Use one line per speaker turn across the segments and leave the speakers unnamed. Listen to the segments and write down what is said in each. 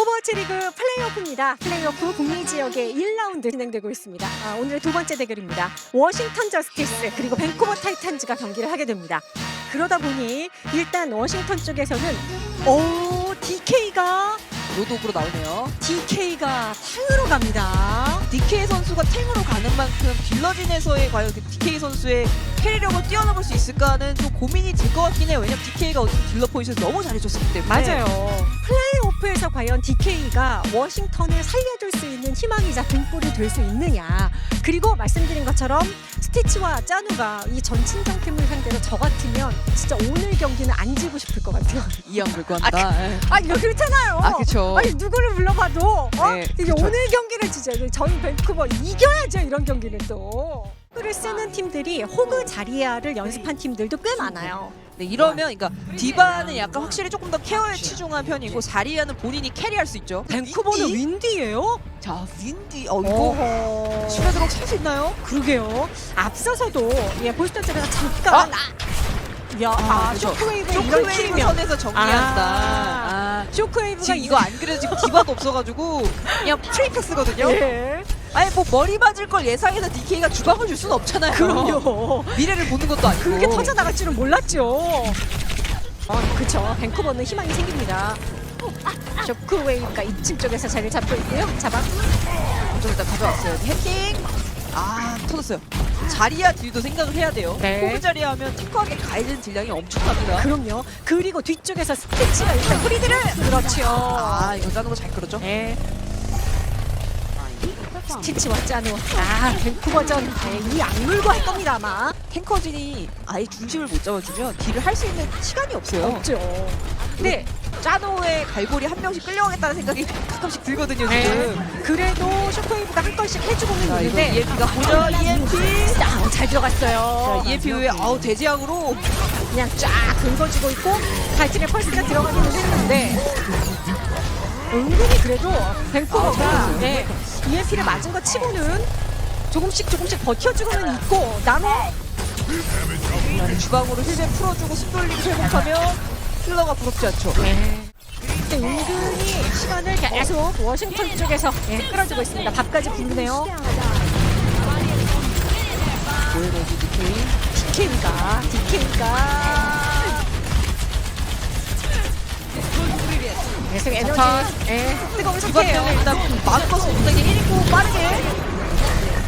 오버워치 리그 플레이오프입니다. 플레이오프 북미 지역의 1라운드 진행되고 있습니다. 아, 오늘의 두 번째 대결입니다. 워싱턴 저스티스 그리고 밴쿠버 타이탄즈가 경기를 하게 됩니다. 그러다 보니 일단 워싱턴 쪽에서는 오 DK가
로독으로 나오네요.
DK가 탕으로 갑니다.
DK 선수가 탱으로 가는 만큼 딜러진에서의 과연 그 DK 선수의 캐리력을 뛰어넘을 수 있을까는 좀 고민이 될 것 같긴 해요. 왜냐면 DK가 어쨌든 딜러 포지션을 너무 잘해줬었기 때문에.
맞아요. 플레이오 프에서 과연 DK가 워싱턴을 살려줄 수 있는 희망이자 등불이 될 수 있느냐. 그리고 말씀드린 것처럼 스티치와 짜누가 이 전친정 팀을 상대로 저 같으면 진짜 오늘 경기는 안 지고 싶을 것 같아요.
이양 불구한다. 예.
아 이거 그렇잖아요.
아, 그쵸.
아니 누구를 불러봐도 어?
네,
이게
그쵸.
오늘 경기를 진짜 저희 밴쿠버 이겨야죠 이런 경기는 또. 를 쓰는 팀들이 호그 자리아를 연습한 팀들도 꽤 많아요.
네, 이러면 그러니까 디바는 약간 확실히 조금 더 케어에 치중한 편이고 자리아는 본인이 캐리할 수 있죠.
밴쿠버는
윈디?
윈디예요?
자, 윈디. 어, 이거
어허.
슈레드로 찰수 있나요?
그러게요. 앞서서도 예 보시던 제가 잠깐 아, 야, 아,
그죠.
쇼크웨이브 이런
쇼크웨이브
킬이면
선에서 정리한다.
아.
아.
쇼크웨이브가
지금 이거 안 그래도 지금 디바도 없어가지고 그냥 프레이패스거든요.
예.
아니 뭐 머리 맞을 걸 예상해서 DK가 주방을 줄 수는 없잖아요.
그럼요.
미래를 보는 것도 아니고.
그게 터져 나갈 줄은 몰랐죠. 어, 그렇죠. 밴쿠버는 희망이 생깁니다. 쇼크웨이브가 2층 쪽에서 자리를 잡고 있고요. 잡아.
좀 일단 가져왔어요. 해킹. 아 터졌어요. 자리야 딜도 생각을 해야 돼요.
네.
호그 자리야 하면 탱커하게 가해지는 딜량이 엄청납니다.
그럼요. 그리고 뒤쪽에서 스티치가 일단 프리드를 그렇죠.
아 이거 짜는 거 잘 끌었죠?
네. 스티치와 짜누. 아, 밴쿠버전 네, 이 악물고 할 겁니다 아마.
탱커진이 아예 중심을 못 잡아주면 딜을 할 수 있는 시간이 없어요.
없죠. 네.
짜노의 갈고리 한 명씩 끌려가겠다는 생각이 가끔씩 들거든요 지금.
네. 그래도 쇼크웨이브가 한 건씩 해주고는
자 이거
있는데
EMP가 보죠 EMP.
아, 잘 들어갔어요.
자 EMP 후에 아우 대지양으로
그냥 쫙 긁어주고 있고 달진의 펄스가 들어가기는 했는데 은근히 그래도 밴쿠버가
아,
네, EMP를 맞은 것 치고는 조금씩 조금씩 버텨주고는 있고 나노
주방으로 힐벤 풀어주고 숨 돌리고 회복하면 힐러가 부럽지 않죠.
근데 은근히 시간을 계속 워싱턴 쪽에서 예, 끌어주고 있습니다. 밥까지 굶네요. DK가 DK가 계속 에너지
자,
예, 뜨거운
이번
상태예요.
때는 일단 마음껏 못하게 1인구 빠르게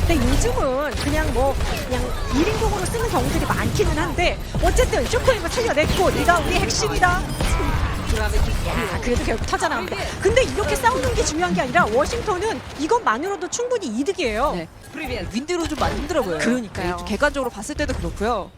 근데 요즘은 그냥 뭐 그냥 1인공으로 쓰는 경우들이 많기는 한데 어쨌든 쇼크웨이브 살려냈고 네가 우리 핵심이다. 야, 그래도 결국 터져나갑니다. 근데 이렇게 싸우는 게 중요한 게 아니라 워싱턴은 이것만으로도 충분히 이득이에요.
네. 윈드로 좀 힘들어 보여요.
그러니까요.
네, 좀 객관적으로 봤을 때도 그렇고요.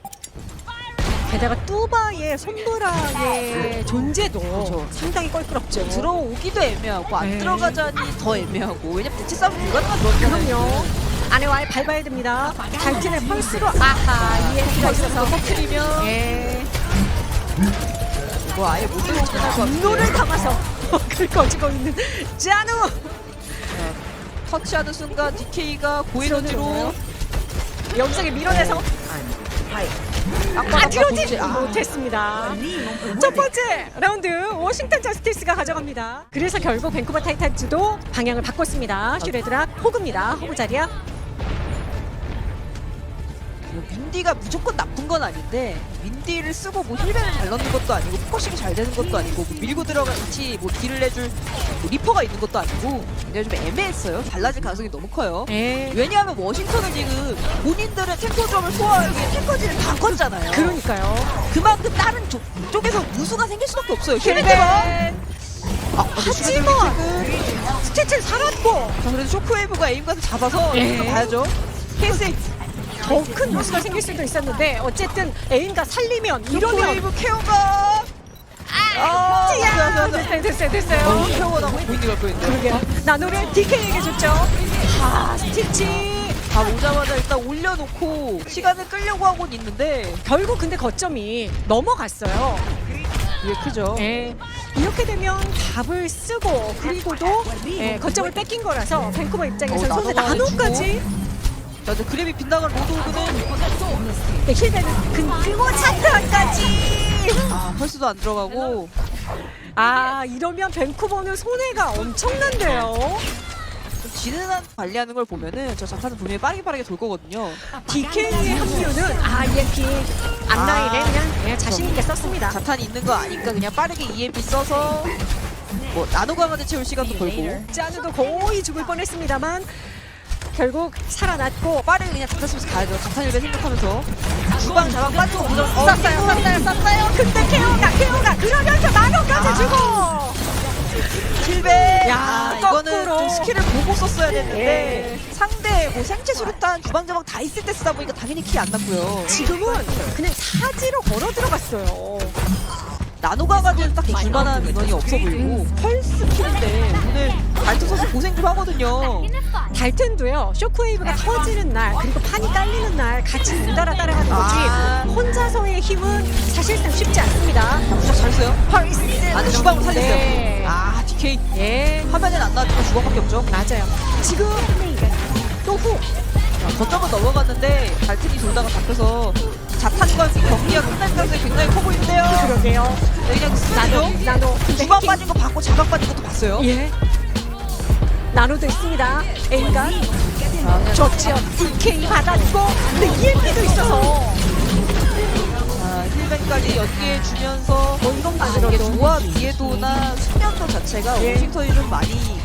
게다가 뚜바의 손브라의 존재도
그렇죠.
상당히 껄끄럽죠.
들어오기도 애매하고 안
네.
들어가자니 더 애매하고 왜냐면 대체 싸움 불가능한 조합이잖아요.
그럼요. 안에 와에 밟아야 됩니다. 달진의 펄스로 아하 이해가 있어서
터트리면
예.
뭐 아예 못 같아요.
분노를 담아서 긁어지고 있는 짜누.
터치하는 순간 DK가 고에너지로
들어오네요. 여기저기 밀어내서 아뒤 로지 못했습니다. 첫 번째 라운드 워싱턴 저스티스가 가져갑니다. 그래서 결국 밴쿠버 타이탄즈도 방향을 바꿨습니다. 슈레드락 호그입니다. 호그 자리야.
윈디가 무조건 나쁜 건 아닌데 윈디를 쓰고 뭐 힐벤을 잘 넣는 것도 아니고 포커싱이 잘 되는 것도 아니고 뭐 밀고 들어가 같이 뭐 딜을 해줄 뭐 리퍼가 있는 것도 아니고 근데 좀 애매했어요. 달라질 가능성이 너무 커요.
예.
왜냐하면 워싱턴은 지금 본인들은 탱커점을 소화하기 위해 탱커진을 다 껐잖아요.
그러니까요.
그만큼 다른 쪽, 쪽에서 누수가 생길 수밖에 없어요. 힐벤. 아,
하지만 스티치를 살았고
자, 그래도 쇼크웨이브가 에임 가서 잡아서
예.
봐야죠. 케이스
더큰 뉴스가 생길 수도 있었는데 어쨌든 애인가 살리면 이러면
쇼크웨이브 케어가 아,
찌야
됐어요, 됐어요.
됐어요 됐어요 됐어요.
너무 케어나고 윈디가 보이는데.
그러게요. 나노를 DK에게 줬죠. 아 스티치
다 오자마자 일단 올려놓고 시간을 끌려고 하고는 있는데
결국 근데 거점이 넘어갔어요.
이게 크죠.
예. 이렇게 되면 답을 쓰고 그리고도 예, 거점을 뺏긴 거라서 밴쿠버 입장에서
어,
손에
나노가
나노까지
자, 이제 그래비 빗나간 로드오그는
근 그거 차트까지
아 펄스도 안 들어가고
아 이러면 밴쿠버는 손해가 엄청난데요.
좀 지는한 관리하는 걸 보면은 저 자타는 분명히 빠르게 빠르게 돌 거거든요.
DK의 합류는 아 EMP 앞라인에
아.
그냥 그냥 자신 있게 썼습니다.
자탄이 있는 거 아니까 그냥 빠르게 EMP 써서 뭐 나노 강화제 채울 시간도 벌고
짜누도 거의 죽을 뻔했습니다만 결국 살아났고
빠르게 그냥 쓰면서 가야죠. 자탄 일배 생각하면서 주방 자방 빠지고 무조건 어,
쐈어요 쐈어요 쐈어요 근데 케어가 케어가 그러면서 나노까지
아.
주고
킬배.
야,
아, 이거는
거꾸로.
좀 스킬을 보고 썼어야 됐는데
예.
상대 뭐 생체 수류탄 주방 자방 다 있을 때 쓰다 보니까 당연히 키 안 났고요.
지금은 그냥 사지로 걸어 들어갔어요.
나노 강화제는 딱히 줄만한 인원이 없어 보이고 펄스 킬인데 오늘 알트 선수 고생 좀 하거든요.
달튼도요 쇼크웨이브가 터지는 날 그리고 판이 깔리는 날 같이 연달아 따라가는 거지
아.
혼자서의 힘은 사실상 쉽지 않습니다.
부적 잘했어요.
펄스
아주 주방을 살렸어요.
네.
아 DK
예
화면엔 안 나왔지만 주방밖에 없죠.
맞아요. 지금 또후
자, 거점은 넘어갔는데 발튼이 돌다가 잡혀서 자탄과 경기가 끝날 가능성이 굉장히 커 보이는데요.
그러게요.
네, 그냥
나노
쓰죠.
나노 근데
주방
해킹-
빠진 거 봤고 자각 빠진 것도 봤어요.
예 나노도 있습니다.
그냥
좋지요. DK 받았고 근데 EMP도 있어서
자, 힐벤까지 연계해 주면서
뭐 이건
아, 이게 조합 이해도나 숙련도 자체가
예.
워싱턴이 좀 많이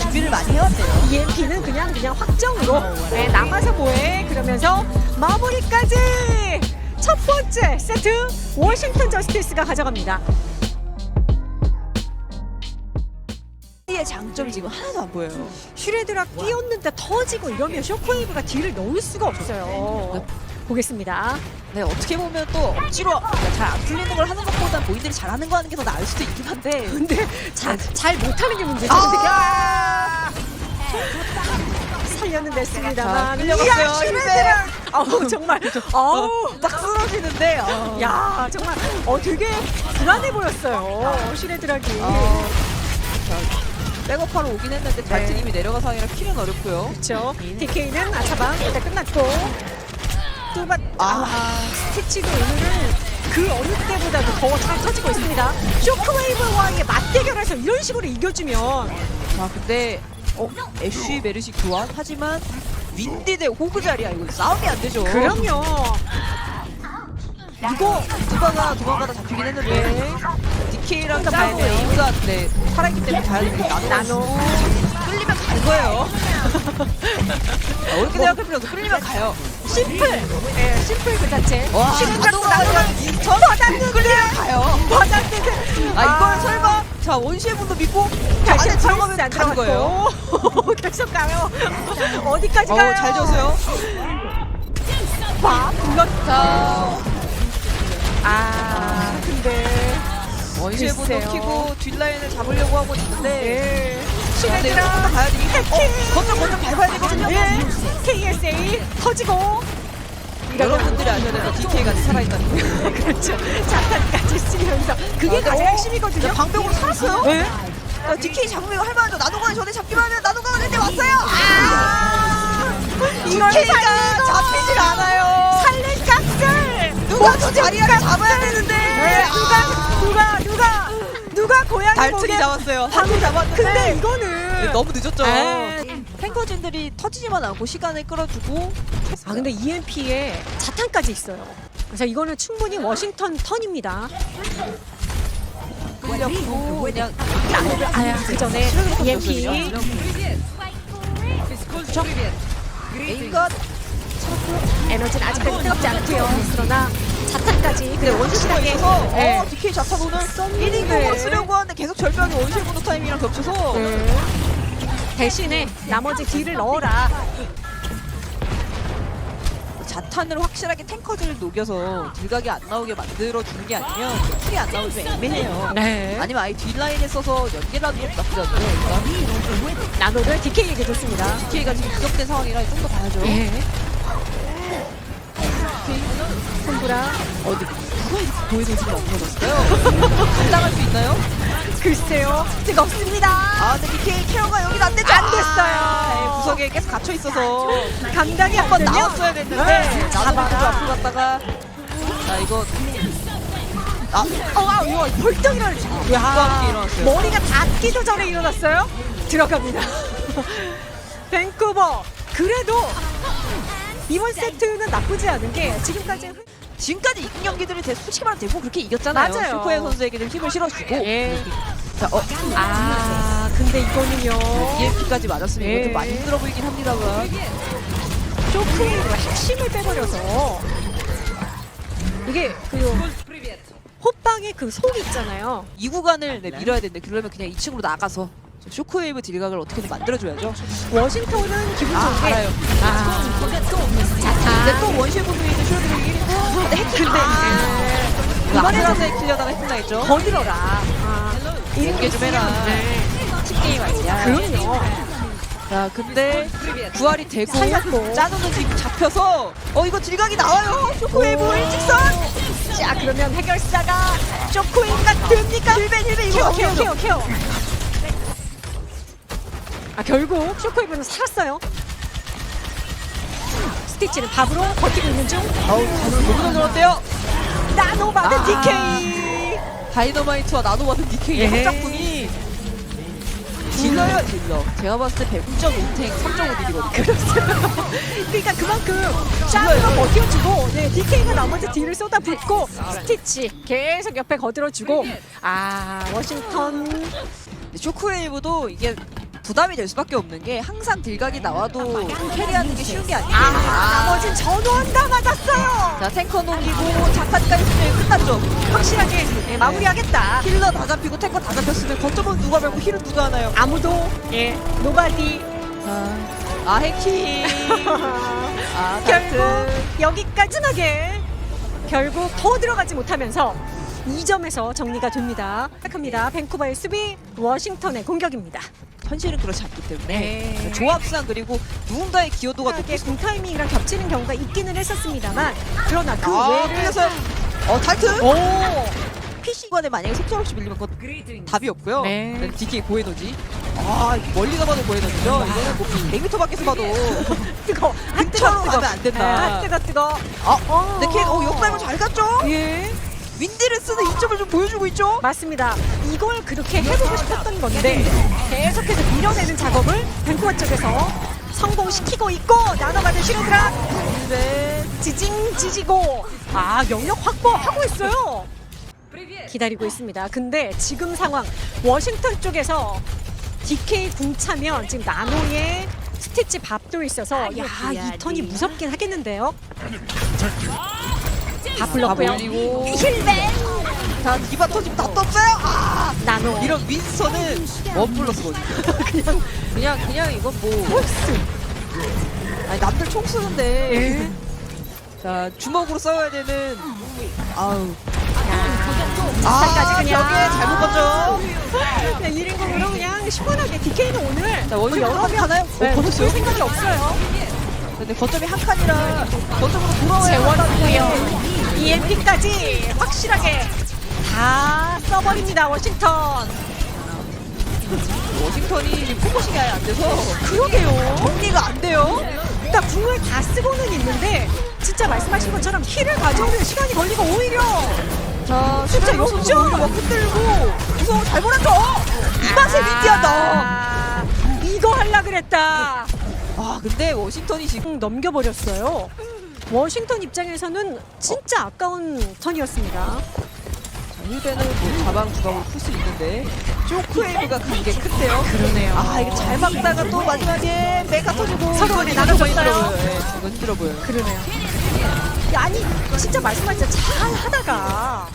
준비를 많이 해왔네요.
EMP는 그냥 그냥 확정으로 네, 남아서 뭐해 그러면서 마무리까지 첫 번째 세트 워싱턴 저스티스가 가져갑니다.
의 장점이 지금 하나도 안 보여요.
슈레드락 뛰었는데 터지고 이러면 쇼크웨이브가 딜을 넣을 수가 없어요. 보겠습니다.
네, 어떻게 보면 또 억지로 잘 안 풀리는 걸 하는 것보다 본인들이 잘하는 거 하는 게 더 나을 수도 있긴 한데.
근데 잘, 잘 못하는 게 문제죠.
아!
살려는
자,
냈습니다만.
끌려갔어요,
이야, 슈레드락! 어우, 정말. 어우,
딱 쓰러지는데. 어.
야, 정말 어 되게 불안해 보였어요. 슈레드락이.
어, 자, 백업하러 오긴 했는데
네.
발튼 이미 내려가서 아니라 킬은 어렵고요.
그렇죠. DK는 아차방 일단 끝났고 또바 아,
아.
스티치도 오늘은 그 어느 때보다도 더 잘 터지고 있습니다. 쇼크웨이브와의 맞대결에서 이런 식으로 이겨주면
자, 근데 어, 애쉬 메르시 교환 하지만 윈디 대 호그 자리야. 이거 싸움이 안 되죠.
그럼요.
이거 누가가 도망가다 잡히긴 했는데 DK랑 짜고. 에이가 네, 살아있기 때문에 가야 되니까 나노. 끌리면 갈 거예요. 아, 어렵게 생각할 필요 없어. 끌리면 가요.
심플. 예, 심플 그 자체.
와, 나노가
나노는
전
받았는데
끌리면 가요.
받았는데
아 이걸 설마 자 원시의 분도 믿고 자,
다시
들어가면
안
가는 거예요.
계속 가요. 어디까지 가요?
잘 지었어요.
봐, 불렀다.
자
아, 근데
분도
글쎄요.
키고 뒷라인을 잡으려고 하고 있는데
예.
더 가야 되니까 어, 거점 거점 밟아야 되거든요.
예. KSA 터지고
여러분들이 아셔야 될거 DK가 살아있다는 거.
그렇죠. 자탄까지 쓰면서 그게
아,
가장
어?
핵심이거든요.
방벽으로 살았어요?
네.
야, DK 잡으면 할만하죠. 나노가이 전에 잡기만 하면 나노가가 그때 왔어요. 아! DK가 잡히질 않아요. 누가 저 자리를 잡아야 되는데.
네, 누가 누가 누가 누가 고양이 목에
잡았어요.
방금
잡았는데.
근데 이거는
네, 너무 늦었죠.
에.
탱커진들이 터지지만 않고 시간을 끌어주고
아 근데 EMP에 자탄까지 있어요. 그래서 이거는 충분히 워싱턴 턴입니다.
끌렸고 그냥
아야 그 전에 EMP 에너지는 아직까지 뜨겁지 않고요. 그러나 자탄까지
원시가
확실하게
있어서
네.
어, DK 자탄 오늘 1인공으로 쓰려고 하는데 계속 절벽에 분노 타이밍이랑 겹쳐서
네. 대신에 나머지 딜을 넣어라.
자탄을 확실하게 탱커들을 녹여서 딜각이 안 나오게 만들어주는 게 아니면 킬이 안 나오면 좀 애매해요.
네.
아니면 아예 뒷라인에 써서 연계라도 좀 나쁘지 않아요.
나노를 DK에게 줬습니다.
DK가 지금 부족된 상황이라 좀 더 봐야죠.
예. 손브라
어디 보이는 지금 없어졌어요? 감당할 수 있나요?
글쎄요 뜨겁습니다.
아 근데 DK 케어가 여긴 안 되죠?
안 됐어요.
아, 네, 구석에 계속 갇혀 있어서
감당이 안
한번
되면
나왔어야 됐는데
네,
나도
잡아라.
앞으로 갔다가 자 이거 아,
어, 아, 이거 벌떡 일어났죠.
또 함께 일어났어요.
머리가 닿기도 전에 일어났어요. 들어갑니다. 밴쿠버. 그래도 이번 세트는 나쁘지 않은 게 지금까지 흔-
지금까지 이긴 경기들을 대- 솔직히 말하면 대부분 그렇게 이겼잖아요.
맞아요.
슈퍼의 선수에게도 힘을 실어주고.
예.
자, 어,
아, 근데 이거는요.
EMP까지 맞았으면
예.
이거 좀 많이 힘들어 보이긴 합니다만.
쇼크의 핵심을 빼버려서 이게 그 호빵의 그 속 있잖아요.
이 구간을 네, 밀어야 되는데 그러면 그냥 2층으로 나가서 저 쇼크웨이브 딜각을 어떻게든 만들어줘야죠.
워싱턴은 기분
아,
좋은 게
알아요.
아,
근데 또 보면 있는 쇼드를 1인고 근데 해킹
근데
아, 해키려다가 해킹 당했죠.
거들어라. 아,
연계 좀 해라.
네.
팀게임 아니야.
그럼요.
자, 근데 부활이 되고
살렸고.
짜누는 지금 잡혀서 어 이거 딜각이 나와요. 쇼크웨이브
오.
일직선.
자 그러면 해결사가 쇼크웨이브가 됩니까?
힐벤 힐벤
케어
이거
케어 케어 케어. 아 결국 쇼크웨이브는 살았어요. 스티치는 밥으로 버티고 있는 중.
어우 가을 너무 늘었대요.
나노 받은
아.
DK.
다이너마이트와 나노 받은 DK의
예.
합작품이 딜러요 딜러. 제가 봤을 때 100.5탱 3.5 딜이거든요.
그러니까 그만큼 샤프가 버텨주고 네, DK가 나머지 딜을 쏟아붓고 스티치 계속 옆에 거들어주고 아 워싱턴
쇼크웨이브도 이게 부담이 될 수밖에 없는 게 항상 딜각이 나와도 캐리하는 게 쉬운 게 아니에요.
아 나머진 전원 다 맞았어요.
자 탱커 녹이고 자탄까지 쓰면 끝났죠.
확실하게 네, 마무리하겠다.
힐러 다 잡히고 탱커 다 잡혔으면 거점은 누가 밟고 힐은 누가 하나요?
아무도 예 노바디
자, 아 해킹. 아
결국
결국
여기까지는 하게 결국 더 들어가지 못하면서 2점에서 정리가 됩니다. 시작합니다. 밴쿠버의 수비, 워싱턴의 공격입니다.
현실은 그렇지 않기 때문에
네.
조합상 그리고 누군가의 기여도가
이게
높고
공 타이밍이랑 겹치는 경우가 있기는 했었습니다만 그러나 그
아,
외를
그래서 어 탈트
오
PC 구간에 만약에 속절 없이 밀리면 그건 답이 없고요.
네.
DK 고에너지. 아 멀리서 봐도 고에너지죠. 이거는 뭐 100m 밖에서 봐도
뜨거 아 뜨거
근처로
뜨거
가면 안 된다.
아 뜨거 뜨거
아
어.
근데 걔 어, 역발고 잘 갔죠?
예
윈디를 쓰는 이점을 좀 보여주고 있죠?
맞습니다. 이걸 그렇게 해보고 싶었던 건데 계속해서 밀어내는 작업을 밴쿠버 쪽에서 성공시키고 있고 나눠받은 슈로드라
네.
지징 지지고 아 영역 확보하고 있어요. 기다리고 있습니다. 근데 지금 상황 워싱턴 쪽에서 DK 궁 차면 지금 나노의 스티치 밥도 있어서 야 이 턴이 무섭긴 하겠는데요. 밥 불렀고요.
올리고.
힐벤
자 디바 터지면 다 떴어요. 아
나노
이런 윈스턴은 원 플러스거든요.
그냥
그냥 그냥 이건 뭐
홀스
아니 남들 총 쓰는데
예.
자 주먹으로 싸워야 되는 아우
그냥
벽에 잘못 건져.
그냥 1인공으로 그냥 시원하게 DK는 오늘
자,
뭐 여러 명
가나요?
네,
어,
볼
거뒀어요?
생각이 없어요.
근데 거점이 한 칸이라 거점으로 돌아와야
재원고요. EMP까지 확실하게 다 써버립니다 워싱턴.
워싱턴이 포커싱이 아예 안 돼서
그러게요.
정리가 안 돼요.
일단 궁을 다 쓰고는 있는데 진짜 말씀하신 것처럼 힐을 가져오는 시간이 걸리고 오히려
자,
진짜 역전!
막 흔들고 무서워 잘 몰았죠. 이 맛에 윈디한다.
아, 이거 할라 그랬다.
아 근데 워싱턴이 지금
넘겨버렸어요. 워싱턴 입장에서는 진짜 아까운 턴이었습니다.
뭐 자방 주방으로 풀 수 있는데 쇼크웨이브가 간 게 큰데요.
그러네요.
아 이거 잘 막다가 또 마지막에 메가 터지고
서로 간에.
예, 이건 힘들어 보여요.
그러네요. 야, 아니 진짜 말씀하신 잘 하다가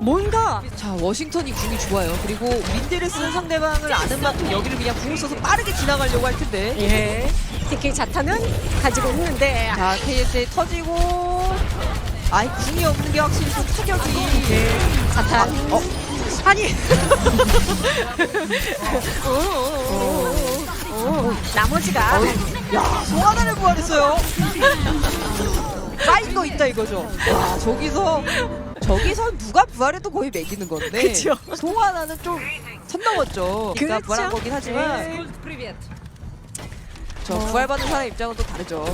뭔가
자 워싱턴이 궁이 좋아요. 그리고 윈디를 쓰는 상대방을 아는 만큼 여기를 그냥 궁을 써서 빠르게 지나가려고 할 텐데.
예. DK 자탄은 가지고 있는데
자 KSA 터지고 아이 궁이 없는 게 확실히 좀 타격이
자탄
어?
아니 오, 오, 오, 오, 오. 나머지가
야 부활했어요 쌓인 거 있다 이거죠 와 저기서 저기서 누가 부활해도 거의 매기는 건데
그쵸.
송하나는 좀 선 넘었죠 그러니까
그렇죠.
부활한 거긴 하지만
네.
저 부활받는 사람 입장은 또 다르죠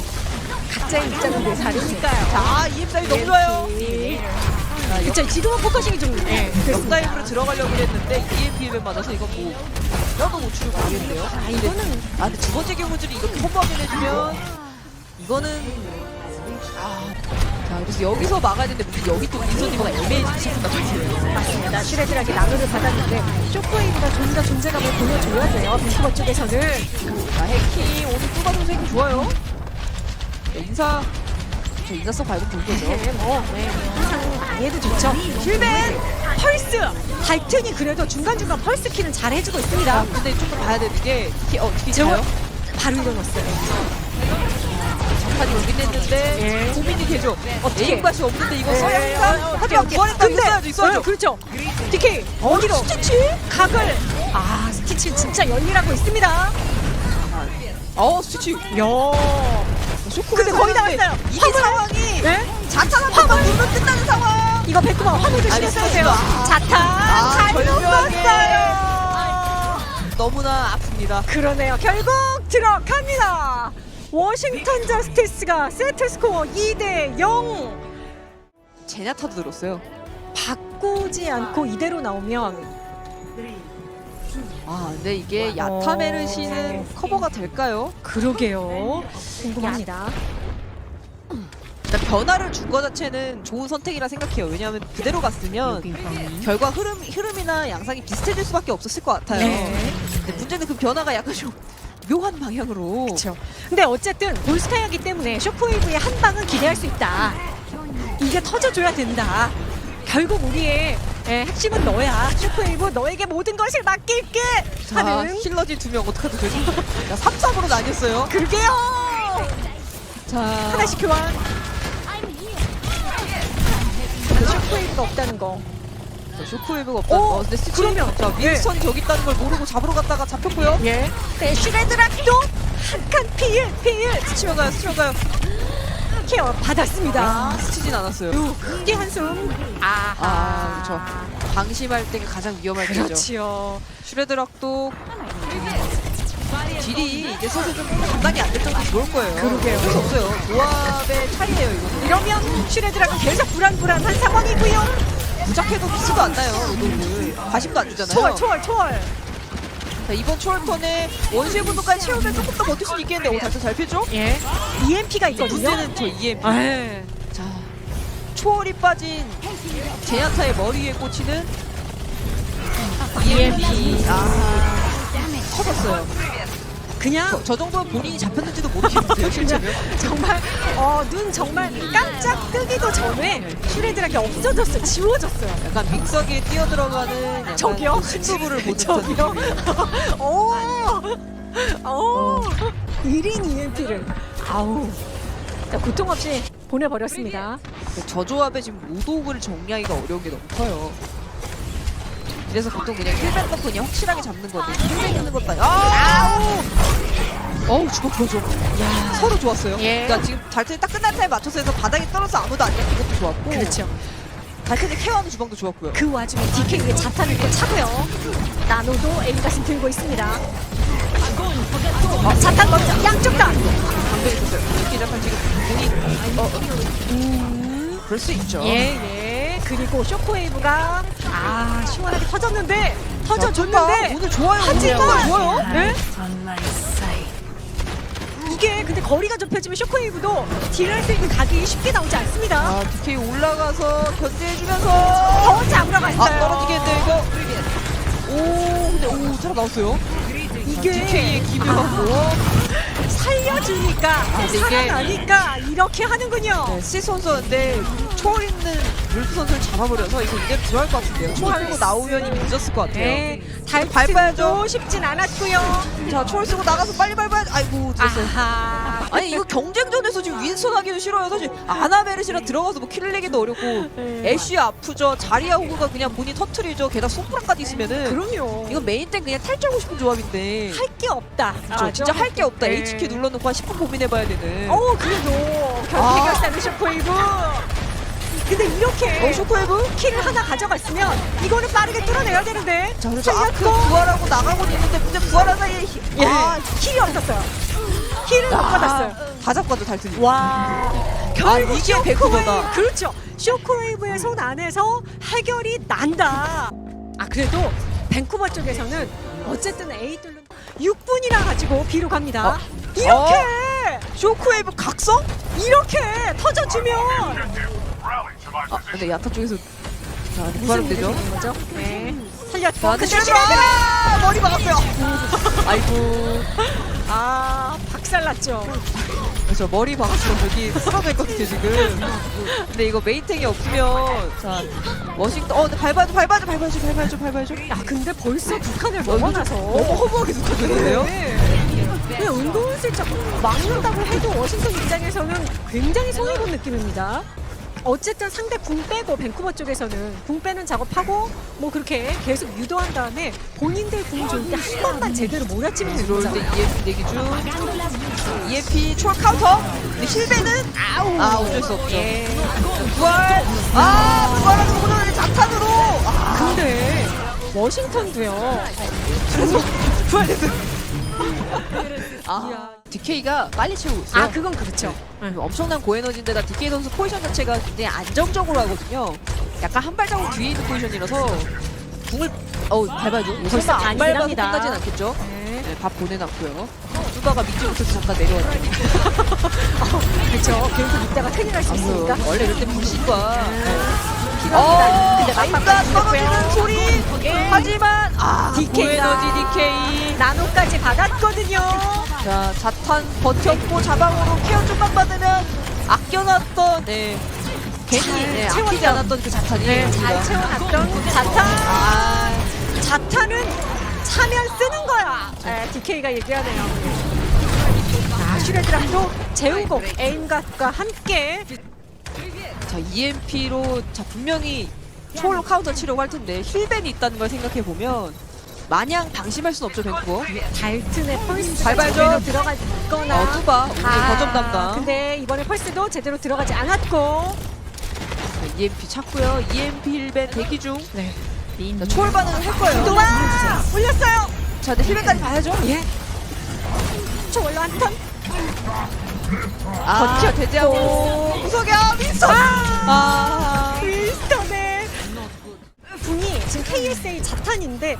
각자의 입장은 늘 다르니까요.
자 EM 사이 너무 좋아요
예. 그쵸 지금은 포커싱이 좀 예, 됐습니다.
역다이브로 들어가려고 했는데 EMP에 맞아서 이건 뭐 뼈도 못 추를 모르겠네요.
아 이거는
아 근데 두 번째 경우들이 이렇게 콤보하게 해주면 이거는 아, 자 그래서 여기서 막아야 되는데 무슨 여기 또 시작한단 말이에요.
맞습니다. 슈레드락이 나노를 받았는데 쇼크웨이브가 좀 더 존재감을 보여줘야 돼요. 빈쿠버 쪽에서는
자 해킹 오늘 뚜가 선생님 좋아요. 네, 인사 저 인사성 밟은 볼 거죠.
네, 뭐 네, 항상 많이 해도 좋죠. 힐벤 펄스 발튼이 그래도 중간중간 펄스 키는 잘 해주고
아,
있습니다.
근데 좀더 봐야 되는 게 키, 어, 키 차요?
바로 일어났어요.
장판이 오긴 했는데
예.
고민이 되죠.
어떻게?
에임밭이 없는데 이거
네.
한다?
어,
하지만 구원했다 있어야죠 있어야죠.
네, 그렇죠. DK 어디로? 스티치 각을 아 스티치 진짜 열일하고 있습니다.
어 스티치
야. 근데 거의 다 왔어요.
이게
화물.
상황이
네?
자탄 한 번만 누르면 끝나는 상황
이거 백구만 화물. 자탄
아,
잘. 녹았어요.
너무나 아픕니다
그러네요. 결국 들어갑니다. 워싱턴 저스티스가 세트 스코어 2대 0.
제냐타도 들었어요
바꾸지 않고 이대로 나오면
아 근데 이게 야타메르시는 커버가 될까요?
그러게요. 궁금합니다.
일단 변화를 준 거 자체는 좋은 선택이라 생각해요 왜냐하면 그대로 갔으면 결과 흐름, 흐름이나 양상이 비슷해질 수밖에 없었을 것 같아요
네.
근데 문제는 그 변화가 약간 좀 묘한 방향으로
그렇죠. 근데 어쨌든 볼스카이기 때문에 쇼크웨이브의 한 방은 기대할 수 있다. 이게 터져줘야 된다. 결국 우리의 예, 핵심은 너야. 쇼크웨이브 너에게 모든 것을 맡길게
자,
하는.
힐러진 두명 어떡하죠 되지? 야, 3, 3으로 나뉘었어요
그러게요.
자
하나씩 교환. 쇼크웨이브가 없다는 거.
자, 쇼크웨이브가 없다.
오,
어, 근데 스치
그러면,
자
예.
윈스턴 이 저기 있다는 걸 모르고 잡으러 갔다가 잡혔고요.
예. 네, 슈레드락도 한칸 피일 피일
스치면 가요, 스치면 가요.
케어 받았습니다.
아, 스치진 않았어요.
요 크게 한숨. 아,
아, 그렇죠. 방심할 때가 가장 위험할 때죠.
그렇지요.
슈레드락도 딜이 이제 슬슬 좀 감당이 안 됐던 게 좋을 거예요.
그러게요.
어쩔 수 없어요. 조합의 차이예요, 이거는.
이러면 슈레드락은 계속 불안불안한 상황이고요.
부착해도 미스도 안 나요. 과심도 안 주잖아요.
초월, 초월, 초월.
자, 이번 초월 턴에 원시의 분노까지 채우면 조금 더 버틸 수 있겠는데, 오, 달성 잘 피했죠?
예. EMP가 있거든요.
문제는 저 EMP.
아,
자, 초월이 빠진 제냐타의 머리 위에 꽂히는 EMP. 아, 터졌어요.
그냥
저, 저 정도면 본인이 잡혔는지도 모르겠는데요, 실제로.
정말 어, 눈 정말 깜짝 뜨기도 전에 슈레드락이 없어졌어요. 지워졌어요.
약간 믹서기에 뛰어들어가는 약간
저기요?
그 신부부를 보는
저기요? 오, 오, 1인 EMP를 아우, 자, 고통 없이 보내버렸습니다.
그저 조합에 지금 모독을 정리하기가 어려운 게 너무 커요. 그래서 보통 그냥 넣고 그냥 확실하게 잡는 건데 힐백 있는 것도 아니고 아우! 어우 주먹 좋아 야 서로 좋았어요.
예.
그러니까 지금 달튼이 딱 끝날 타임 맞춰서 해서 바닥에 떨어져 아무도 안 잡는 것도 좋았고
그렇죠.
달튼이 케어하는 주방도 좋았고요.
그 와중에 DK의 자탄을 또 차고요. 나노도 에임 가슴 들고 있습니다. 어, 자탄 먼저 양쪽 다.
감정이 있었어요. 이렇게 약간 지금 본인 어, 어, 음, 그럴 수 있죠.
예, 예. 그리고 쇼크웨이브가 아 시원하게 터졌는데
자,
터져줬는데
오늘 좋아요.
하지만
좋아요.
네? 이게 근데 거리가 좁혀지면 쇼크웨이브도 딜할 수 있는 각이 쉽게 나오지 않습니다.
아, DK 올라가서 견제해주면서
더 잡으러 갔어요.
아 떨어지겠는데 이거 오 근데 오 살아 나왔어요
이게
DK의 기묘한 거
살려주니까
이게-
살아나니까 이렇게 하는군요.
네, 시 선수인데 초월 있는 룰프 선수를 잡아버려서 이거 이대로 들어갈 것 같은데요 초월 쓰고 나오면 이미 늦었을 것 같아요
네, 달
밟아야죠.
밟아야죠. 쉽진 않았고요.
자 초월 쓰고 나가서 빨리 밟아야지 아이고 늦었어요
아하.
아니 이거 경쟁전에서 지금 윈스턴 하기도 싫어요 사실 아나베르시랑 들어가서 뭐 킬을 내기도 어렵고
네.
애쉬 아프죠 자리아 호그가 그냥 본인 터트리죠 게다가 손브라까지 있으면은
그럼요.
이건 메인 땐 그냥 탈출하고 싶은 조합인데
할 게 없다.
그렇죠. 진짜 할 게 없다.
네.
HQ 눌러놓고 한 10분 고민해봐야 되는.
어 그래도
아.
결승결사는 쇼크웨이브. 근데 이렇게
어, 쇼크웨이브?
킬을 하나 가져갔으면 이거는 빠르게 뚫어내야 되는데.
자, 그래서 아크
살렸고.
부활하고 나가고 있는데 문제 부활한 사이에 히-
예.
아,
킬이 없었어요. 킬을 못 받았어요.
다 잡고도 달튼이.
와. 결국
이게
쇼크웨이브.
백호거다.
그렇죠. 쇼크웨이브의 손 안에서 해결이 난다. 아 그래도 밴쿠버 쪽에서는 어쨌든 A 뚫는 6분이나 가지고 B로 갑니다.
어?
이렇게
쇼크웨이브 각성?
이렇게 터져주면
아 근데 야타 쪽에서 자 부활은 되죠?
거죠? 네. 살렸고
자,
근데
근데
슈레드가
아, 머리 막았어요. 아이고.
아 박살났죠.
그래서 머리 박았어 저기 쓰러졌거든요 지금. 근데 이거 메인탱이 없으면 자 워싱턴 어 근데 밟아줘 밟아줘 밟아줘 밟아줘 밟아줘.
야 근데 벌써 북한을
너무
넘어나서
너무 허무하게 붙어졌는데요?
그냥 은근슬쩍 막는다고 해도 워싱턴 입장에서는 굉장히 손해본 느낌입니다. 어쨌든 상대 궁 빼고 밴쿠버 쪽에서는 궁 빼는 작업하고 뭐 그렇게 계속 유도한 다음에 본인들 궁 좋을 때한 번만 제대로 몰아치면
들어올 때
되잖아요.
EMP 대기 중. EMP 초월 카운터. 근데 힐베는 아우 아 어쩔 수 없죠.
예.
부활. 아 부활하는 거보다는 자탄으로. 아
근데 워싱턴도요.
부활했어요. 아 DK가 빨리 채우고 있어요.
아 그건 그렇죠.
엄청난 고에너지인데다 DK 선수 포지션 자체가 굉장히 안정적으로 하거든요. 약간 한 발자국 뒤에 있는 포지션이라서 궁을 어우 밟아줘.
벌써
설마 안 밟아서
합니다.
끝나진 않겠죠?
네.
네, 밥 보내놨고요. 믿지 못해서 잠깐 내려왔죠.
그렇죠. 계속 이따가 큰일 날 수 있으니까.
아, 원래 이럴 때 불신과
필요합니다.
어,
근데
아이가 떨어지는 소리.
예.
하지만 아
DK 가.
고에너지 DK.
나노까지 받았거든요.
자 자탄 버텼고 자방으로 케어 좀만 받으면 아껴놨던 네. 괜히
잘
네,
채웠죠.
않았던 그 자탄이
네, 잘 채워놨던 자탄.
아,
자탄은 차면 쓰는 거야. 네, DK가 얘기하네요. 아, 슈레드랑도 재우고 에임각과 함께
자 EMP로 자 분명히 초월로 카운터 치려고 할 텐데 힐벤이 있다는 걸 생각해 보면 마냥 방심할 순 없죠 밴쿠버.
달튼의 펄스
밟아야죠.
제대로 들어갔거나
어 뚜바 오늘 거점 담당.
근데 이번에 펄스도 제대로 들어가지 않았고
자, EMP 찾고요. EMP 힐벤 대기 중.
네.
자, 초월 반응을 할 거예요.
도와 올렸어요.
자 근데 힐벤까지 봐야죠.
예. 초월로 한 턴.
아, 버텨 대지하고 구석이야 민서. 아.
KSA 자탄인데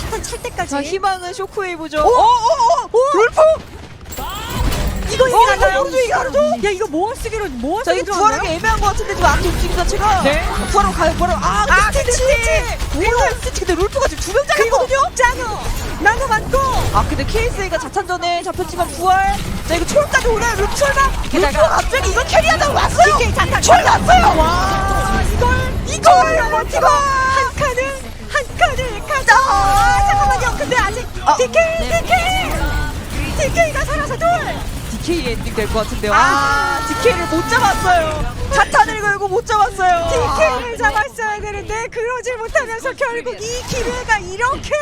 자탄 찰 때까지
자 희망은 쇼크웨이브죠.
오!
오오오 룰프.
이거
어,
얘기하나요?
이거 얘기하죠?
야 이거 모아 쓰기로 모아
자 이거
쓰기로
부활하기 애매한 것 같은데 지금 앞뒤 움직임 자체가.
네.
부활하고 가요 부활하고. 아 근데
아,
스티치.
스티치!
오늘 스티치 근데 룰프가 지금 두명 잘했거든요.
짱어 나노 맞고
아 근데 KSA가 자탄전에 잡혔지만 부활 자 이거 초월까지 오나요 룰프 설마 룰프가 갑자기 이거 캐리하다가 왔어요 초월 왔어요
와 이걸
이걸 버티고
아, DK
네.
DK DK가 살아서 둘
DK 엔딩 될 것 같은데요
아.
아 DK를 못 잡았어요 자탄을 걸고 못 잡았어요
DK를 잡았어야 되는데 그러질 못하면서 결국 이 기회가 이렇게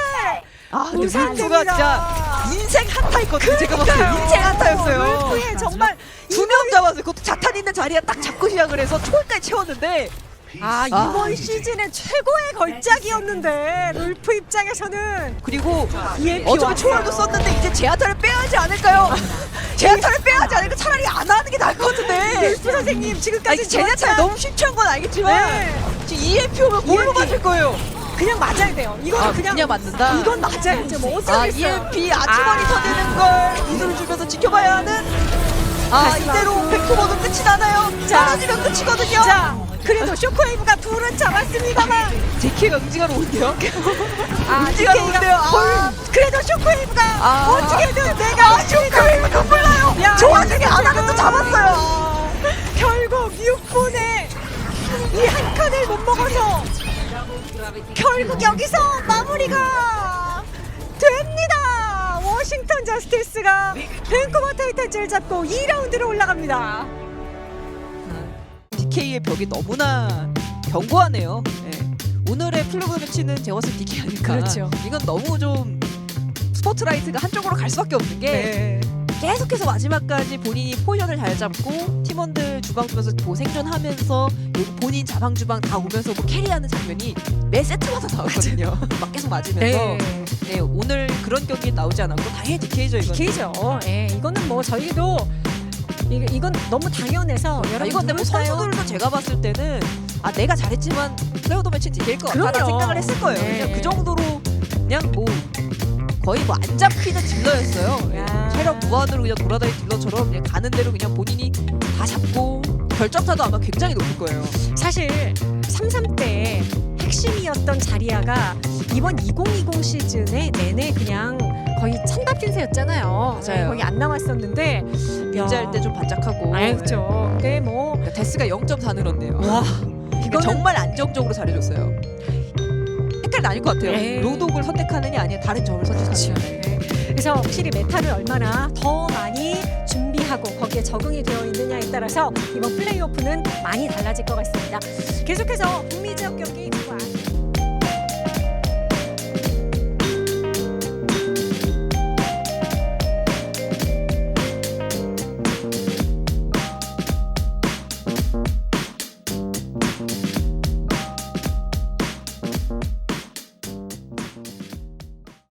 아 근데. 룰프가 진짜 인생 한타였거든요 제가 봤을 때. 인생 한타였어요
룰프의 정말
두 명 잡았어요 그것도 자탄 있는 자리에 딱 잡고 시작을 해서 초월까지 채웠는데
아
아.
이번 시즌의 최고의 걸작이었는데 룰프 입장에서는
그리고
EMP
어차피. 초월도 썼는데 이제 제아타를 빼야 하지 않을까요? 제아타를 빼야 하지 않을까? 차라리 안 하는 게 나을 것 같은데.
룰프 선생님 지금까지
아니
좋았잖아.
너무 쉽지 않은 건 알겠지만
네.
지금 EMP 오면 뭘로
EMP.
맞을 거예요?
그냥 맞아야 돼요. 이거는
아,
그냥,
그냥 맞는다?
이건 맞아야죠.
뭐아
어쩌겠어요.
EMP 아치머리
아.
터지는 걸 이들을 주면서 지켜봐야 하는 아
다시
이대로. 밴쿠버도 끝이 나나요?
자.
떨어지면 끝이거든요.
자, 그래도 쇼크웨이브가 둘은 잡았습니다만
제키가 응징하러 온대요.
아,
응징하러
DK 가
온대요. 아.
볼- 그래도 쇼크웨이브가
아.
어떻게든 내가
쇼크웨이브 눈물 나요.
야,
저 와중에 하나는 또 잡았어요.
결국 6분에 이 한 칸을 못 먹어서 결국 여기서 마무리가 됩니다. 워싱턴 저스티스가 밴쿠버 타이탄즈를 잡고 2라운드로 올라갑니다.
DK의 벽이 너무나 견고하네요. 네. 오늘의 플러그 매치는 때 DK 아닐까.
그렇죠.
이건 너무 좀 스포트라이트가 한쪽으로 갈 수밖에 없는 게
네.
계속해서 마지막까지 본인이 포지션을 잘 잡고 팀원들 주방 주면서 뭐 생존하면서 그리고 본인 자방 주방 다 오면서 뭐 캐리하는 장면이 매 세트마다 나오거든요. 막 계속 맞으면서.
네.
네. 오늘 그런 경기 나오지 않았고 다행히 DK죠 이건.
DK죠. 예, 이거는 뭐 저희도 이게 이건 너무 당연해서
아,
여러분
이건 근데 뭐
누굴까요?
선수들도 제가 봤을 때는 아 내가 잘했지만 플레이오더 매치는 이길 것 같다는
그럼요.
생각을 했을 거예요.
네.
그냥 그 정도로 그냥 뭐 거의 뭐 안 잡히는 딜러였어요.
야.
체력 무한으로 그냥 돌아다니는 딜러처럼 그냥 가는 대로 그냥 본인이 다 잡고 결정타도 아마 굉장히 높을 거예요.
사실 33 때 핵심이었던 자리아가 이번 2020 시즌에 내내 그냥 거의 찬밥 신세였잖아요. 네,
맞아요.
거의 안 나왔었는데
빈자일 때좀 반짝하고
알죠. 근데 뭐
네. 데스가 0.4 늘었네요.
와,
이거
이거는
정말 안정적으로 잘해줬어요. 헷갈려 나뉠 것 같아요.
네.
로독을 선택하느냐 아니면 다른 점을 선택하느냐.
네. 그래서 확실히 메타를 얼마나 더 많이 준비하고 거기에 적응이 되어 있느냐에 따라서 이번 플레이오프는 많이 달라질 것 같습니다. 계속해서 북미 지역 경기